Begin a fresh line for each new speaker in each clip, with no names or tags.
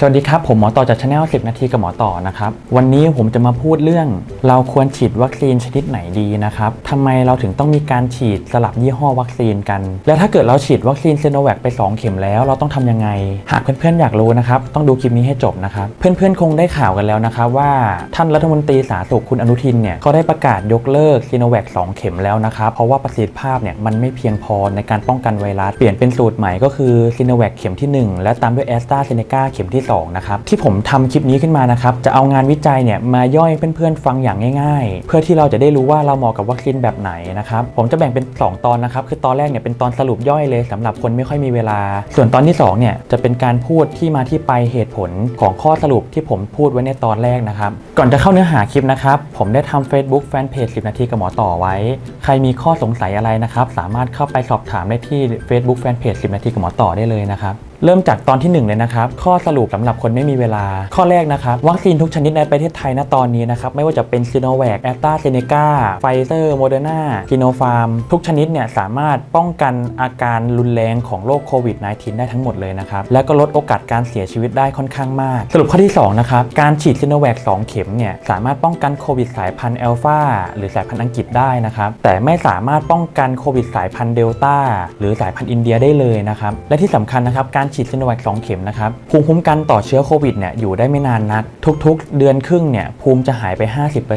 สวัสดีครับ ผมหมอต่อจากช anel 10นาทีกับหมอต่อนะครับ วันนี้ผมจะมาพูดเรื่อง เราควรฉีดวัคซีนชนิดไหนดีนะครับทำไมเราถึงต้องมีการฉีดสลับยี่ห้อวัคซีนกัน และถ้าเกิดเราฉีดวัคซีนซีโนแวคไป 2 เข็มแล้ว เราต้องทำยังไง หากเพื่อนๆอยากรู้นะครับ ต้องดูคลิปนี้ให้จบนะครับ เพื่อนๆคงได้ข่าวกันแล้วนะครับว่าท่านรัฐมนตรีสาธารณสุขคุณอนุทินเนี่ยก็ได้ประกาศยกเลิกซีโนแวค2เข็มแล้วนะครับ เพราะว่าประสิทธิภาพเนี่ยมันไม่เพียงพอในการป้องกันไวรัส เปลี่ยนเป็นสูตรใหม่ก็คือซีโนแวคเข็มที่ 1 และตามด้วยแอสตราเซเนกาเข็มที่2นะครับที่ผมทำคลิปนี้ขึ้นมานะครับจะเอางานวิจัยเนี่ยมาย่อยเพื่อนๆฟังอย่างง่าย ๆ เพื่อที่เราจะได้รู้ว่าเราเหมาะกับวัคซีนแบบไหนนะครับผมจะแบ่งเป็น 2 ตอนนะครับคือตอนแรกเนี่ยเป็นตอนสรุปย่อยเลยสำหรับคนไม่ค่อยมีเวลา ส่วนตอนที่2เนี่ยจะเป็นการพูดที่มาที่ไปเหตุผลของข้อสรุปที่ผมพูดไว้ในตอนแรกนะครับก่อนจะเข้าเนื้อหาคลิปนะครับผมได้ทำ Facebook Fanpage 10 นาทีกับหมอต่อไว้ ใครมีข้อสงสัยอะไรนะครับสามารถเข้าไปสอบถามได้ที่ Facebook Fanpage 10 นาทีกับหมอต่อได้เลยนะครับเริ่มจากตอนที่ 1 เลยนะครับ ข้อสรุปสำหรับคนไม่มีเวลา ข้อแรกนะครับ วัคซีนทุกชนิดในประเทศไทยณตอนนี้นะครับ ไม่ว่าจะเป็นซีโนแวคแอสตราเซเนกาไฟเซอร์โมเดอร์นากิโนฟาร์ม ทุกชนิดเนี่ยสามารถป้องกันอาการรุนแรงของโรคโควิด -19 ได้ทั้งหมดเลยนะครับ แล้วก็ลดโอกาสการเสียชีวิตได้ค่อนข้างมาก สรุปข้อที่ 2 นะครับ การฉีดซีโนแวค2เข็มเนี่ยสามารถป้องกันโควิดสายพันธุ์แอลฟาหรือสายพันธุ์อังกฤษได้นะครับ แต่ไม่สามารถป้องกันโควิดสายพันธุ์เดลต้าหรือสายพันธุ์อินเดียได้เลยนะครับ และที่สำคัญนะครับการฉีดซีโนแวค2เข็มนะครับภูมิคุ้มกันต่อเชื้อโควิดเนี่ยอยู่ได้ไม่นานนัก ทุกๆ เดือนครึ่งเนี่ยภูมิจะหายไป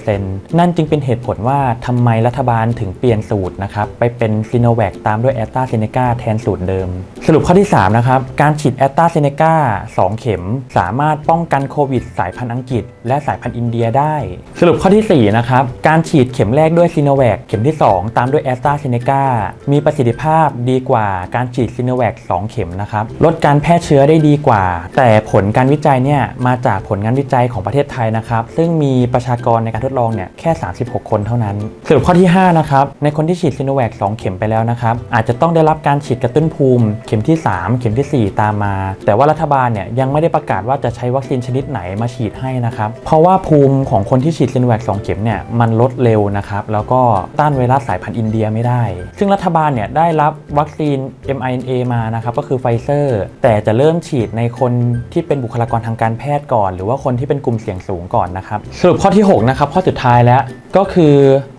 50%นั่นจึงเป็นเหตุผลว่าทำไมรัฐบาลถึงเปลี่ยนสูตรนะครับไปเป็นซีโนแวคตามด้วยแอสตราเซเนกาแทนสูตรเดิม สรุปข้อที่3นะครับการฉีดแอสตราเซเนกา2เข็ม สามารถป้องกันโควิดสายพันธุ์อังกฤษ และสายพันธุ์อินเดียได้ สรุปข้อที่4นะครับการฉีดเข็มแรกด้วยซีโนแวคเข็มที่ 2 ตามด้วยแอสตราเซเนกามีประสิทธิภาพดีกว่าการฉีดซีโนแวค2เข็มนะครับลดการแพร่เชื้อได้ดีกว่า แต่ผลการวิจัยเนี่ยมาจากผลงานวิจัยของประเทศไทยนะครับ ซึ่งมีประชากรในการทดลองเนี่ยแค่ 36 คนเท่านั้น สรุปข้อที่ 5 นะครับ ในคนที่ฉีดซีโนแวค2เข็มไปแล้วนะครับ อาจจะต้องได้รับการฉีดกระตุ้นภูมิ เข็มที่ 3 เข็มทีสี่ 4 ตามมา แต่ว่ารัฐบาลเนี่ยยังไม่ได้ประกาศว่าจะใช้วัคซีนชนิดไหนมาฉีดให้นะครับ เพราะว่าภูมิของคนที่ฉีดซีโนแวค2เข็มเนี่ยมันลดเร็วนะครับ แล้วก็ต้านไวรัสสายพันธุ์อินเดียไม่ได้ ซึ่งรัฐบาลเนี่ยได้รับวัคซีน mRNA มานะครับ ก็คือไฟเซอร์แต่จะเริ่มฉีดในคนที่เป็นบุคลากรทางการแพทย์ก่อน หรือว่าคนที่เป็นกลุ่มเสี่ยงสูงก่อนนะครับ สรุปข้อที่ 6 นะครับ ข้อสุดท้ายแล้วก็คือ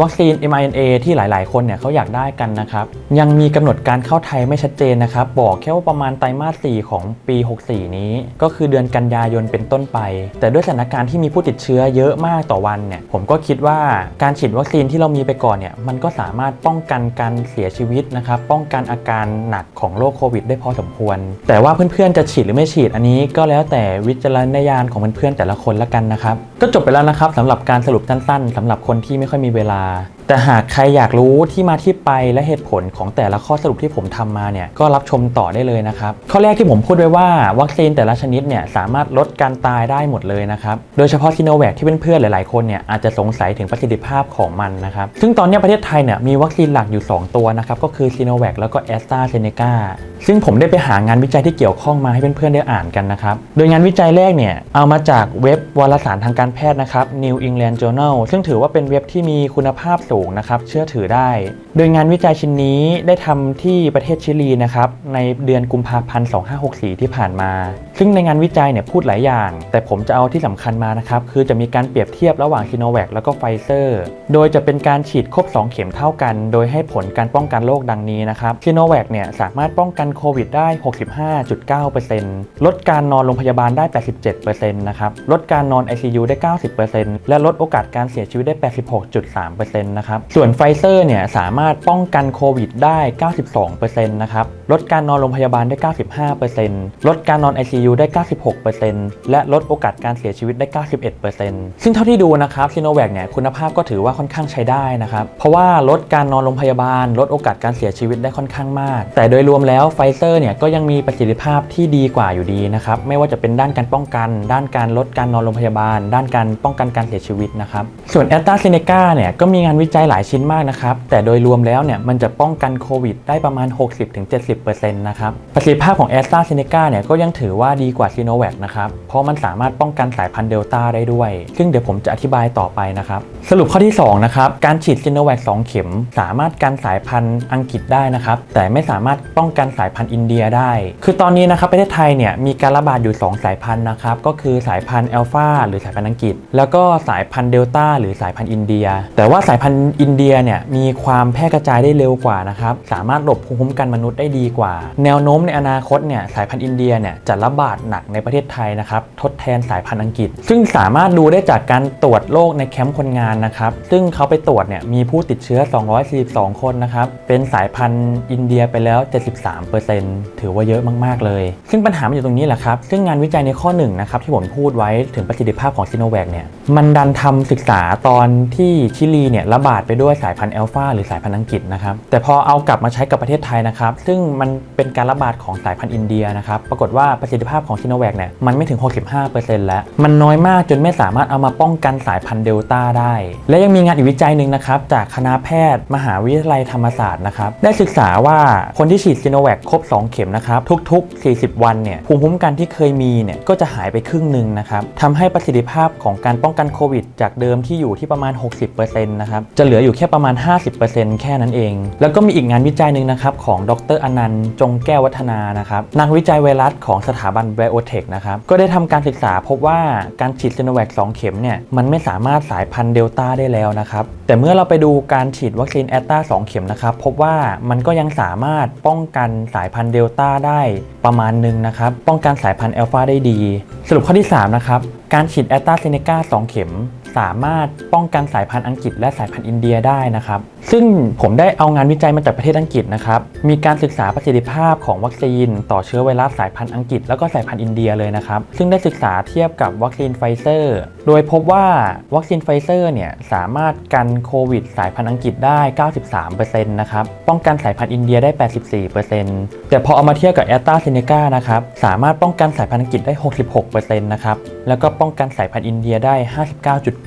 วัคซีน mRNA ที่หลายๆ คนเนี่ยเขาอยากได้กันนะครับ ยังมีกำหนดการเข้าไทยไม่ชัดเจนนะครับ บอกแค่ว่าประมาณไตรมาส 4 ของปี 64 นี้ ก็คือเดือนกันยายนเป็นต้นไป แต่ด้วยสถานการณ์ที่มีผู้ติดเชื้อเยอะมากต่อวันเนี่ย ผมก็คิดว่าการฉีดวัคซีนที่เรามีไปก่อนเนี่ย มันก็สามารถป้องกันการเสียชีวิตนะครับ ป้องกันอาการหนักของโรคโควิด ได้พอสมควร แต่ว่าเพื่อนๆจะฉีดหรือไม่ฉีดอันนี้ ก็แล้วแต่วิจารณญาณของเพื่อนๆแต่ละคนละกันนะครับ ก็จบไปแล้วนะครับสำหรับการสรุปสั้น ๆสำหรับคนที่ไม่ค่อยมีเวลา แต่หากใครอยากรู้ที่มาที่ไปและเหตุผลของแต่ละข้อสรุปที่ผมทำมาเนี่ยก็รับชมต่อได้เลยนะครับ ข้อแรกที่ผมพูดไว้ว่าวัคซีนแต่ละชนิดเนี่ยสามารถลดการตายได้หมดเลยนะครับโดยเฉพาะซีโนแวคที่เพื่อนๆหลายๆคนเนี่ยอาจจะสงสัยถึงประสิทธิภาพของมันนะครับซึ่งตอนนี้ประเทศไทยเนี่ยมีวัคซีนหลักอยู่ 2 ตัวนะครับก็คือซีโนแวคแล้วก็แอสตราเซเนกาซึ่งผมได้ไปหางานวิจัยที่เกี่ยวข้องมาให้เพื่อนๆได้อ่านกันนะครับโดยงานวิจัยแรกเนี่ยเอามาจากเว็บ วารสารทางการแพทย์นะครับ New England Journal ซึ่งถือว่าเป็นเว็บที่มีคุณภาพสูงนะครับ เชื่อถือได้ โดยงานวิจัยชิ้นนี้ได้ทำที่ประเทศชิลีนะครับ ในเดือนกุมภาพันธ์ 2564 ที่ผ่านมา ซึ่งในงานวิจัยเนี่ยพูดหลายอย่าง แต่ผมจะเอาที่สำคัญมานะครับ คือจะมีการเปรียบเทียบระหว่างซีโนแวคแล้วก็ไฟเซอร์ โดยจะเป็นการฉีดครบ 2 เข็มเท่ากัน โดยให้ผลการป้องกันโรคดังนี้นะครับซีโนแวคเนี่ยสามารถป้องกันโควิดได้ 65.9%ลดการนอนโรงพยาบาลได้ 87%นะครับลดการนอน ICU ได้ 90%และลดโอกาสการเสียชีวิตได้ 86.3%นะครับ ส่วนไฟเซอร์เนี่ยสามารถป้องกันโควิดได้ 92%นะครับ ลดการนอนโรงพยาบาลได้ 95%ลดการนอน ICU ได้ 96%และลดโอกาสการเสียชีวิตได้ 91%ซึ่งเท่าที่ดูนะครับซีโนแวคเนี่ยคุณภาพก็ถือว่าค่อนข้างใช้ได้นะครับ เพราะว่าลดการนอนโรงพยาบาล ลดโอกาสการเสียชีวิตได้ค่อนข้างมาก แต่โดยรวมแล้วไฟเซอร์เนี่ยก็ยังมีประสิทธิภาพที่ดีกว่าอยู่ดีนะครับ ไม่ว่าจะเป็นด้านการป้องกัน ด้านการลดการนอนโรงพยาบาล ด้านการป้องกันการเสียชีวิตนะครับส่วนแอสตราเซเนกาเนี่ยก็มีงานวิจัยหลายชิ้นมากนะครับแต่โดยรวมแล้วเนี่ยมันจะป้องกันโควิดได้ประมาณ 60-70%นะครับประสิทธิภาพของแอสตราเซเนกาเนี่ยก็ยังถือว่าดีกว่าซีโนแวคนะครับเพราะมันสามารถป้องกันสายพันธุ์เดลต้าได้ด้วย ซึ่งเดี๋ยวผมจะอธิบายต่อไปนะครับสรุปข้อที่2นะครับการฉีดซีโนแวค2เข็ม สามารถกันสายพันธุ์อังกฤษได้นะครับแต่ไม่สามารถป้องกันสายพันธุ์อินเดียได้ คือตอนนี้นะครับประเทศไทยเนี่ยมีการระบาดอยู่ 2 สายพันธุ์นะครับก็คือสายพันธุ์แอลฟาหรือสายพันธุ์อังกฤษ แล้วก็สายพันธุ์เดลต้าหรือสายพันธุ์อินเดีย แต่ว่าสายพันธุ์อินเดียเนี่ยมีความแพร่กระจายได้เร็วกว่านะครับสามารถหลบภูมิคุ้มกันมนุษย์ได้ดีกว่า แนวโน้มในอนาคตเนี่ยสายพันธุ์อินเดียเนี่ยจะระบาดหนักในประเทศไทยนะครับทดแทนสายพันธุ์อังกฤษ ซึ่งสามารถดูได้จากการตรวจโรคในแคมป์คนงานนะครับซึ่งเขาไปตรวจเนี่ยมีผู้ติดเชื้อ 242 คนนะครับเป็นสายพันธุ์อินเดียไปแล้ว 73%ถือว่าเยอะมากๆเลย ซึ่งปัญหามันอยู่ตรงนี้แหละครับซึ่งงานวิจัยในข้อหนึ่งนะครับที่ผมพูดไว้ถึงประสิทธิภาพของซิโนแวคเนี่ยมันดันทำศึกษาตอนที่ชิลีเนี่ยระบาดไปด้วยสายพันธุ์แอลฟาหรือสายพันธุ์อังกฤษนะครับแต่พอเอากลับมาใช้กับประเทศไทยนะครับซึ่งมันเป็นการระบาดของสายพันธุ์อินเดียนะครับปรากฏว่าประสิทธิภาพของซิโนแวคเนี่ยมันไม่ถึง 65%แล้ว มันน้อยมากจนไม่สามารถเอามาป้องกันสายพันธุ์เดลต้าได้ และยังมีงานอีกวิจัยหนึ่งนะครับจากคณะแพทย์ มหาวิทยาลัยธรรมศาสตร์นะครับได้ศึกษาว่าคนที่ฉีดซิโนแวคครบ 2 เข็มนะครับทุก ๆ 40 วันเนี่ยภูมิคุ้มกันที่เคยมีเนี่ยก็จะหายไปครึ่งหนึ่งนะครับทำใให้ประสิทธิภาพของการป้องกันโควิด จากเดิมที่อยู่ที่ประมาณ 60%นะครับจะเหลืออยู่แค่ประมาณ 50%แค่นั้นเอง แล้วก็มีอีกงานวิจัยหนึ่งนะครับของดรอนันต์จงแก้ววัฒนานะครับนักวิจัยไวรัสของสถาบันไบโอเทคนะครับก็ได้ทำการศึกษาพบว่าการฉีดซิโนแวค2เข็มเนี่ยมันไม่สามารถสายพันธุ์เดลต้าได้แล้วนะครับแต่เมื่อเราไปดูการฉีดวัคซีนแอตตา2เข็มนะครับพบว่ามันก็ยังสามารถป้องกันสายพันธุ์เดลต้าได้ประมาณหนึ่งนะครับป้องกันสายพันธุ์แอลฟาได้ดี สรุปข้อที่3นะครับการฉีดแอตตาเซเนกา2 เข็ม สามารถป้องกันสายพันธุ์อังกฤษและสายพันธุ์อินเดียได้นะครับ ซึ่งผมได้เอางานวิจัยมาจากประเทศอังกฤษนะครับ มีการศึกษาประสิทธิภาพของวัคซีน ต่อเชื้อไวรัสสายพันธุ์อังกฤษแล้วก็สายพันธุ์อินเดียเลยนะครับ ซึ่งได้ศึกษาเทียบกับวัคซีนไฟเซอร์ โดยพบว่าวัคซีนไฟเซอร์เนี่ยสามารถกันโควิดสายพันธุ์อังกฤษได้ 93%นะครับ ป้องกันสายพันธุ์อินเดียได้ 84%แต่พอเอามาเทียบกับแอตตาเซเนกานะครับ สามารถป้องกันสายพันธุ์อังกฤษได้ 66%นะครับ แล้วก็ป้องกันสายพันธุ์อินเดียได้ 59.8%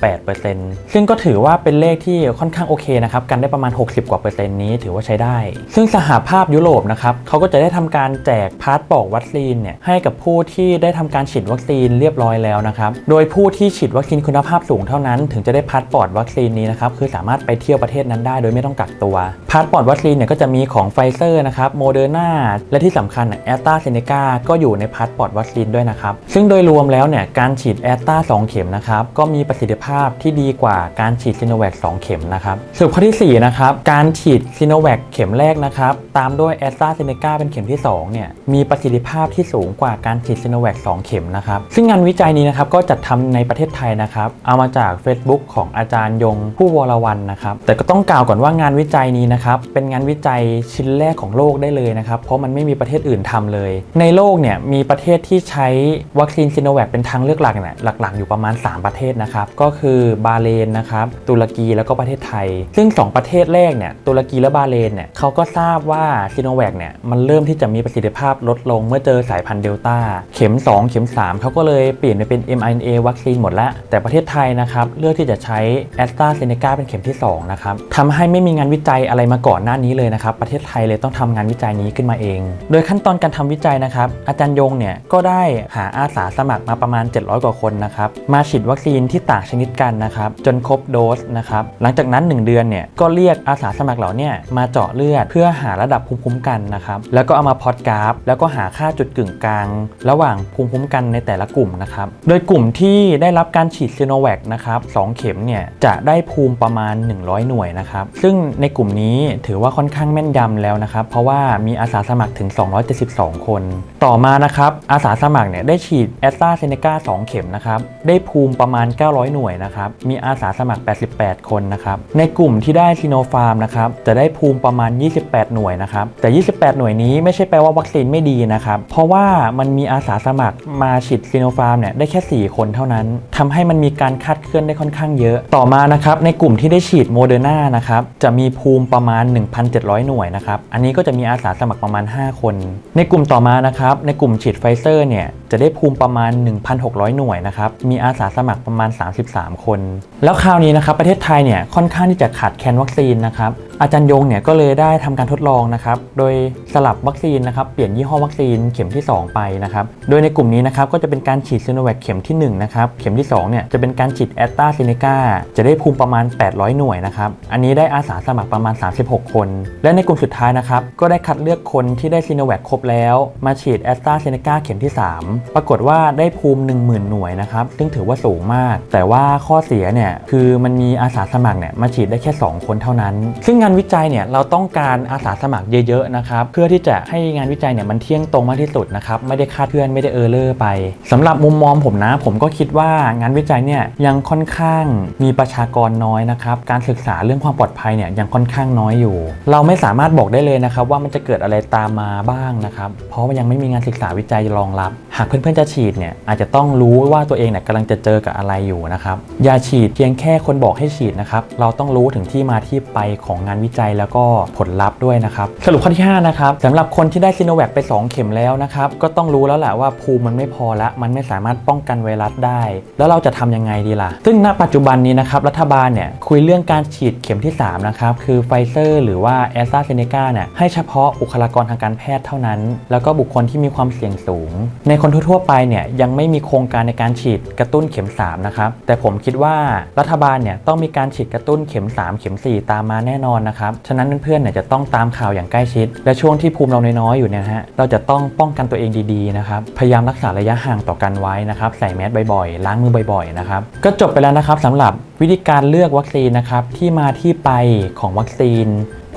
ซึ่งก็ถือว่าเป็นเลขที่ค่อนข้างโอเคนะครับ กันได้ประมาณ 60 กว่าเปอร์เซ็นต์นี้ถือว่าใช้ได้ ซึ่งสหภาพยุโรปนะครับเขาก็จะได้ทำการแจกพาสปอร์ตวัคซีนเนี่ยให้กับผู้ที่ได้ทำการฉีดวัคซีนเรียบร้อยแล้วนะครับ โดยผู้ที่ฉีดวัคซีนคุณภาพสูงเท่านั้น ถึงจะได้พาสปอร์ตวัคซีนนี้นะครับ คือสามารถไปเที่ยวประเทศนั้นได้โดยไม่ต้องกักตัว พาสปอร์ตวัคซีนเนี่ยก็จะมีของไฟเซอร์นะครับ โมเดอร์นาและที่สำคัญแอตตาเซเนกาก็อยู่ในพาสปอร์ตวัคซีนด้วยนะครับ ซึ่งโดยรวมแล้วเนี่ยการฉีดแอตตา2เข็มนะครับก็มีประสิทธิภาพที่ดีกว่าการฉีดซิโนแวค2เข็มนะครับสรุปข้อที่4นะครับการฉีดซิโนแวคเข็มแรกนะครับตามด้วยแอสตราเซเนกาเป็นเข็มที่2เนี่ยมีประสิทธิภาพที่สูงกว่าการฉีดซิโนแวค2เข็มนะครับซึ่งงานวิจัยนี้นะครับก็จัดทำในประเทศไทยนะครับเอามาจาก Facebook ของอาจารย์ยงผู้วรวันนะครับแต่ก็ต้องกล่าวก่อนว่างานวิจัยนี้นะครับเป็นงานวิจัยชิ้นแรกของโลกได้เลยนะครับเพราะมันไม่มีประเทศอื่นทำเลย ในโลกเนี่ยมีประเทศที่ใช้วัคซีนซิโนแวคเป็นทางเลือกหลักเนี่ยหลักๆอยู่ประมาณ 3 ประเทศนะครับก็คือบาเลนนะครับตุรกีแล้วก็ประเทศไทย ซึ่ง 2 ประเทศแรกเนี่ยตุรกีและบาเลนเนี่ยเขาก็ทราบว่าซิโนแวคเนี่ยมันเริ่มที่จะมีประสิทธิภาพลดลงเมื่อเจอสายพันธุ์เดลต้าเข็ม 2 เข็ม 3เขาก็เลยเปลี่ยนไปเป็น mRNA วัคซีนหมดล้วแต่ประเทศไทยนะครับเลือกที่จะใช้แอสตราเซเนกาเป็นเข็มที่2นะครับทำให้ไม่มีงานวิจัยอะไรมาก่อนหน้านี้เลยนะครับประเทศไทยเลยต้องทำงานวิจัยนี้ขึ้นมาเอง โดยขั้นตอนการทำวิจัยนะครับอาจารย์ยงเนี่ยก็ได้หาอาสาสมัครมาประมาณ 700 กว่าคนนะครับมาฉีดวัคซีนที่ต่างชนิดกันนะครับจนครบโดสนะครับหลังจากนั้น 1 เดือนเนี่ยก็เรียกอาสาสมัครเหล่านี้มาเจาะเลือดเพื่อหาระดับภูมิคุ้มกันนะครับแล้วก็เอามาพอดกราฟ แล้วก็หาค่าจุดกึ่งกลาง ระหว่างภูมิคุ้มกันในแต่ละกลุ่มนะครับโดยกลุ่มที่ได้รับการฉีดซีโนแวคนะครับสองเข็มเนี่ยจะได้ภูมิประมาณ 100 หน่วยนะครับซึ่งในกลุ่มนี้ถือว่าค่อนข้างแม่นยำแล้วนะครับเพราะว่ามีอาสาสมัครถึง 272 คน ต่อมานะครับอาสาสมัครเนี่ยได้ฉีดแอสตราเซเนกา2เข็มนะครับได้ภูมิประมาณ 900 หน่วยนะครับ มีอาสาสมัคร 88 คนนะครับ ในกลุ่มที่ได้ซีโนฟาร์มนะครับ จะได้ภูมิประมาณ 28 หน่วยนะครับ แต่ 28 หน่วยนี้ไม่ใช่แปลว่าวัคซีนไม่ดีนะครับ เพราะว่ามันมีอาสาสมัครมาฉีดซีโนฟาร์มเนี่ยได้แค่ 4 คนเท่านั้นทำให้มันมีการคาดเคลื่อนได้ค่อนข้างเยอะ ต่อมานะครับ ในกลุ่มที่ได้ฉีดโมเดอร์นานะครับ จะมีภูมิประมาณ 1,700 หน่วยนะครับ อันนี้ก็จะมีอาสาสมัครประมาณ 5 คน ในกลุ่มต่อมานะครับ ในกลุ่มฉีดไฟเซอร์เนี่ย จะได้ภูมิประมาณ 1,600 หน่วยนะครับ มีอาสาสมัครประมาณ 33 คน แล้วคราวนี้นะครับประเทศไทยเนี่ยค่อนข้างที่จะขาดแคลนวัคซีนนะครับ อาจารย์ยงเนี่ยก็เลยได้ทำการทดลองนะครับ โดยสลับวัคซีนนะครับ เปลี่ยนยี่ห้อวัคซีนเข็มที่ 2 ไปนะครับ โดยในกลุ่มนี้นะครับก็จะเป็นการฉีดซีโนแวคเข็มที่1นะครับ เข็มที่2เนี่ยจะเป็นการฉีดแอสตราเซเนกาจะได้ภูมิประมาณ 800 หน่วยนะครับ อันนี้ได้อาสาสมัครประมาณ 36 คน และในกลุ่มสุดท้ายนะครับ ก็ได้คัดเลือกคนที่ได้ซีโนแวคครบแล้ว มาฉีดแอสตราเซเนกาเข็มที่ 3 ปรากฏว่าได้ภูมิ 10,000 หน่วยนะครับ ซึ่งถือว่าสูงมาก แต่ว่าข้อเสียเนี่ยคือมันมีอาสาสมัครเนี่ยมาฉีดได้แค่ 2 คนเท่านั้น ซึ่งงานานวิจัยเนี่ยเราต้องการอาสาสมัครเยอะๆนะครับเพื่อที่จะให้งานวิจัยเนี่ยมันเที่ยงตรงมากที่สุดนะครับไม่ได้คาดเคลื่อนไม่ได้เออร์เลอร์ไปสำหรับมุมมองผมนะ ผมก็คิดว่างานวิจัยเนี่ยยังค่อนข้างมีประชากรน้อยนะครับการศึกษาเรื่องความปลอดภัยเนี่ยยังค่อนข้างน้อยอยู่ เราไม่สามารถบอกได้เลยนะครับว่ามันจะเกิดอะไรตามมาบ้างนะครับเพราะว่ายังไม่มีงานศึกษาวิจัยรองรับ หากเพื่อนๆจะฉีดเนี่ยอาจจะต้องรู้ว่าตัวเองเนี่ยกำลังจะเจอกับอะไรอยู่นะครับอย่าฉีดเพียงแค่คนบอกให้ฉีดนะครับเราต้องรู้ถึงที่มาที่ไปของงานวิจัยแล้วก็ผลลัพธ์ด้วยนะครับสรุปข้อที่5นะครับสำหรับคนที่ได้ซีโนแวคไป 2 เข็มแล้วนะครับก็ต้องรู้แล้วแหละว่าภูมิมันไม่พอละมันไม่สามารถป้องกันไวรัสได้ แล้วเราจะทำยังไงดีล่ะ ซึ่งณปัจจุบันนี้นะครับรัฐบาลเนี่ยคุยเรื่องการฉีดเข็มที่3นะครับคือไฟเซอร์หรือว่าแอสตราเซเนกาเนี่ยให้เฉพาะบุคลากรทางการแพทย์เท่านั้น แล้วก็บุคคลที่มีความเสี่ยงสูง ในคนทั่วๆไปเนี่ยยังไม่มีโครงการในการฉีดกระตุ้นเข็ม3นะครับแต่ผมคิดว่ารัฐบาลเนี่ยต้องมีการฉีดกระตุ้นเข็ม 3 เข็ม 4 ตามมาแน่นอนนะครับ ฉะนั้นเพื่อนๆเนี่ยจะต้องตามข่าวอย่างใกล้ชิด และช่วงที่ภูมิเราน้อยๆอยู่เนี่ยนะฮะ เราจะต้องป้องกันตัวเองดีๆนะครับ พยายามรักษาระยะห่างต่อกันไว้นะครับ ใส่แมสบ่อยๆ ล้างมือบ่อยๆนะครับ ก็จบไปแล้วนะครับสำหรับวิธีการเลือกวัคซีนนะครับที่มาที่ไปของวัคซีน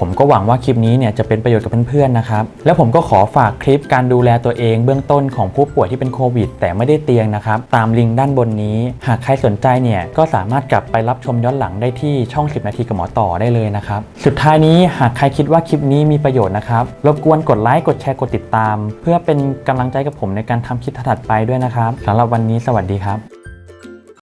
ผมก็หวังว่าคลิปนี้เนี่ยจะเป็นประโยชน์กับเพื่อนๆนะครับ แล้วผมก็ขอฝากคลิปการดูแลตัวเองเบื้องต้นของผู้ป่วยที่เป็นโควิด แต่ไม่ได้เตียงนะครับ ตามลิงก์ด้านบนนี้ หากใครสนใจเนี่ยก็สามารถกลับไปรับชมย้อนหลังได้ที่ช่อง 10 นาทีกับหมอต่อได้เลยนะครับ สุดท้ายนี้หากใครคิดว่าคลิปนี้มีประโยชน์นะครับรบกวนกดไลค์กดแชร์กดติดตาม เพื่อเป็นกำลังใจกับผมในการทำคลิปถัดไปด้วยนะครับสำหรับวันนี้สวัสดีครับ